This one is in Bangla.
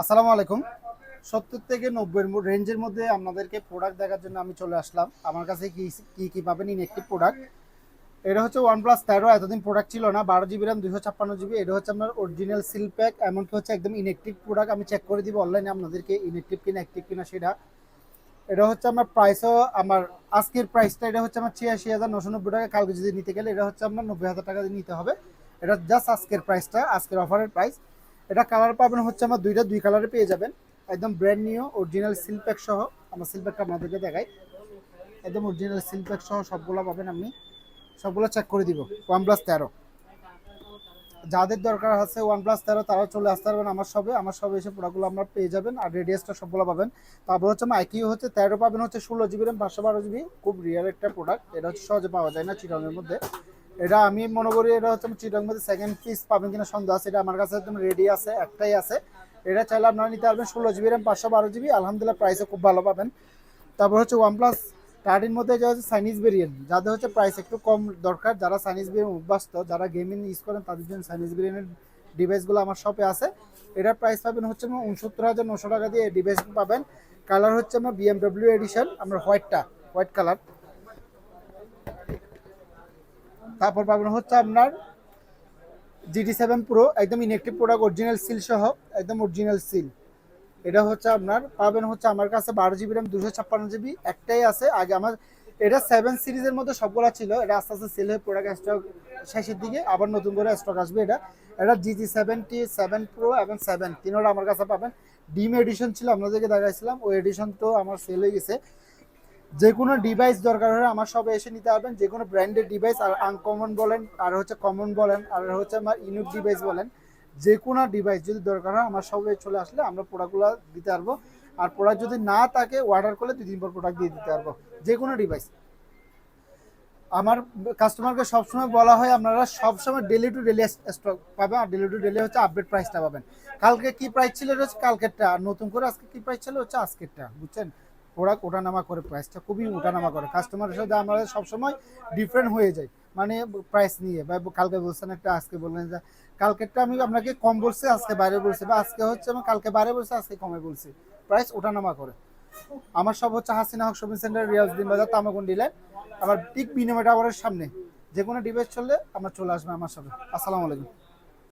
আসসালামু আলাইকুম। সত্তর থেকে নব্বই রেঞ্জের মধ্যে আপনাদেরকে প্রোডাক্ট দেখার জন্য আমি চলে আসলাম। আমার কাছে কি কি কি পাবেন? ইনএক্টিভ প্রোডাক্ট এটা হচ্ছে ওয়ান প্লাস তেরো, এতদিন প্রোডাক্ট ছিল না। বারো জিবি র্যাম দুশো ছাপ্পান্ন জিবি এটা হচ্ছে আপনার অরিজিনাল সিল প্যাক এমনকি হচ্ছে একদম ইনএক্টিভ প্রোডাক্ট আমি চেক করে দিব অনলাইনে আপনাদেরকে ইনএক্টিভ কিনা অ্যাক্টিভ কিনা সেটা। এটা হচ্ছে আমার প্রাইসও আমার আজকের প্রাইসটা এটা হচ্ছে আমার ছিয়াশি হাজার নশো নব্বই টাকা। কালকে যদি নিতে গেলে, এটা হচ্ছে আপনার নব্বই হাজার টাকা দিয়ে নিতে হবে। এটা জাস্ট আজকের প্রাইসটা আজকের অফারের প্রাইস এটা কালার পাবেন হচ্ছে আমার দুইটা দুই কালারে পেয়ে যাবেন। একদম brand new original seal pack সহ, আমার সিল প্যাকটা আপনাদেরকে দেখাই। একদম অরিজিনাল সিল প্যাক সহ সবগুলো পাবেন আপনি। সবগুলো চেক করে দিব ওয়ান প্লাস তেরো। যাদের দরকার আছে ওয়ান প্লাস তেরো, তারা চলে আসতে পারবেন আমার সবে আমার সবে এসে প্রোডাক্টগুলো আপনারা পেয়ে যাবেন আর রেডিয়াসটা সবগুলো পাবেন। তারপর হচ্ছে আমার আইকিউ হচ্ছে তেরো পাবেন হচ্ছে ষোলো জিবি র্যাম পাঁচশো বারো জিবি খুব রিয়ার একটা প্রোডাক্ট এটা হচ্ছে সহজে পাওয়া যায় না চিরঙের মধ্যে। এটা আমি মনে করি এটা হচ্ছে চিরঙের মধ্যে সেকেন্ড পিস পাবেন কিনা সন্দেহ আছে। এটা আমার কাছে একদম রেডি আছে, একটাই আছে। এটা চাইলে আপনারা নিতে পারবেন ষোলো জিবি র্যাম পাঁচশো বারো জিবি আলহামদুলিল্লাহ প্রাইসে খুব ভালো পাবেন। তারপর হচ্ছে ওয়ান প্লাস থার্টির মধ্যে যা হচ্ছে চাইনিজ ভেরিয়েন্ট যাদের হচ্ছে প্রাইস একটু কম দরকার, যারা চাইনিজ ভেরিয়েন্ট অভ্যস্ত, যারা গেমিং ইউজ করেন, তাদের জন্য চাইনিজ ভেরিয়েন্টের ডিভাইসগুলো আমার শপে আছে। এটার প্রাইস পাবেন হচ্ছে উনসত্তর হাজার নশো টাকা দিয়ে এই ডিভাইস পাবেন। কালার হচ্ছে আমার বিএমডব্লিউ এডিশন আমরা হোয়াইটটা হোয়াইট কালার তারপর পাবেন হচ্ছে আপনার জিটি সেভেন প্রো একদম ইনেকটিভ প্রোডাক্ট অরিজিনাল সিল সহ, একদম অরিজিনাল সিল এটা হচ্ছে আপনার, পাবেন হচ্ছে আমার কাছে বারো জিবি র্যাম দুশো ছাপ্পান্ন জিবি একটাই আছে। আগে আমার, এটা সেভেন সিরিজের মধ্যে সবগুলো ছিল, এটা আস্তে আস্তে সেল হয়ে প্রোডাক্ট স্টক শেষের দিকে, আবার নতুন করে স্টক আসবে এটা। এটা G G seventy seven pro এবং সেভেন তিনোটা আমার কাছে পাবেন। ডিম এডিশন ছিল, আপনাদেরকে দেখাইছিলাম, ওই এডিশন তো আমার সেল হয়ে গেছে। যে কোনো ডিভাইস দরকার হলে আমার সবে এসে নিতে পারবেন যে কোনো ব্র্যান্ডের ডিভাইস আর আনকমন বলেন, আর হচ্ছে কমন বলেন, আর হচ্ছে আমার ইউনিক ডিভাইস বলেন যে কোনো ডিভাইস যদি দরকার হয় আমার সবে চলে আসলে আমরা প্রোডাক্টগুলো দিতে পারব। আর প্রোডাক্ট যদি না থাকে অর্ডার করলে দুই দিন পর প্রোডাক্ট দিয়ে দিতে পারব যে কোনো ডিভাইস আমার কাস্টমারকে সবসময় বলা হয়, আপনারা সবসময় ডেলি টু ডেলি স্টক পাবেন, আর ডেলি টু ডেলি হচ্ছে আপডেট প্রাইসটা পাবেন। কালকে কি প্রাইস ছিল হচ্ছে কালকেরটা, আর নতুন করে আজকে কি প্রাইস ছিল, হচ্ছে আজকেরটা, বুঝছেন? প্রোডাক্ট ওঠানামা করে প্রাইসটা খুবই ওঠানামা করে। কাস্টমারের সাথে আমাদের সবসময় ডিফারেন্ট হয়ে যায় মানে প্রাইস নিয়ে, বা কালকে বলছেন একটা, আজকে বললেন যে, কালকেরটা আমি আপনাকে কম বলছি, আজকে বাইরে বলছি, বা আজকে হচ্ছে আমি কালকে বাইরে বলছি, আজকে কমে বলছি। প্রাইস ওঠানামা করে। আমার সব হচ্ছে হাসিনা হক শপিং সেন্টার রিয়াজদিন বাজার তামাকুন ডিলার আমার ঠিক বিনিময় টাওয়ারের সামনে। যে কোনো ডিভাইস চললে আমার চলে আসবে আমার সাথে। আসসালামু আলাইকুম।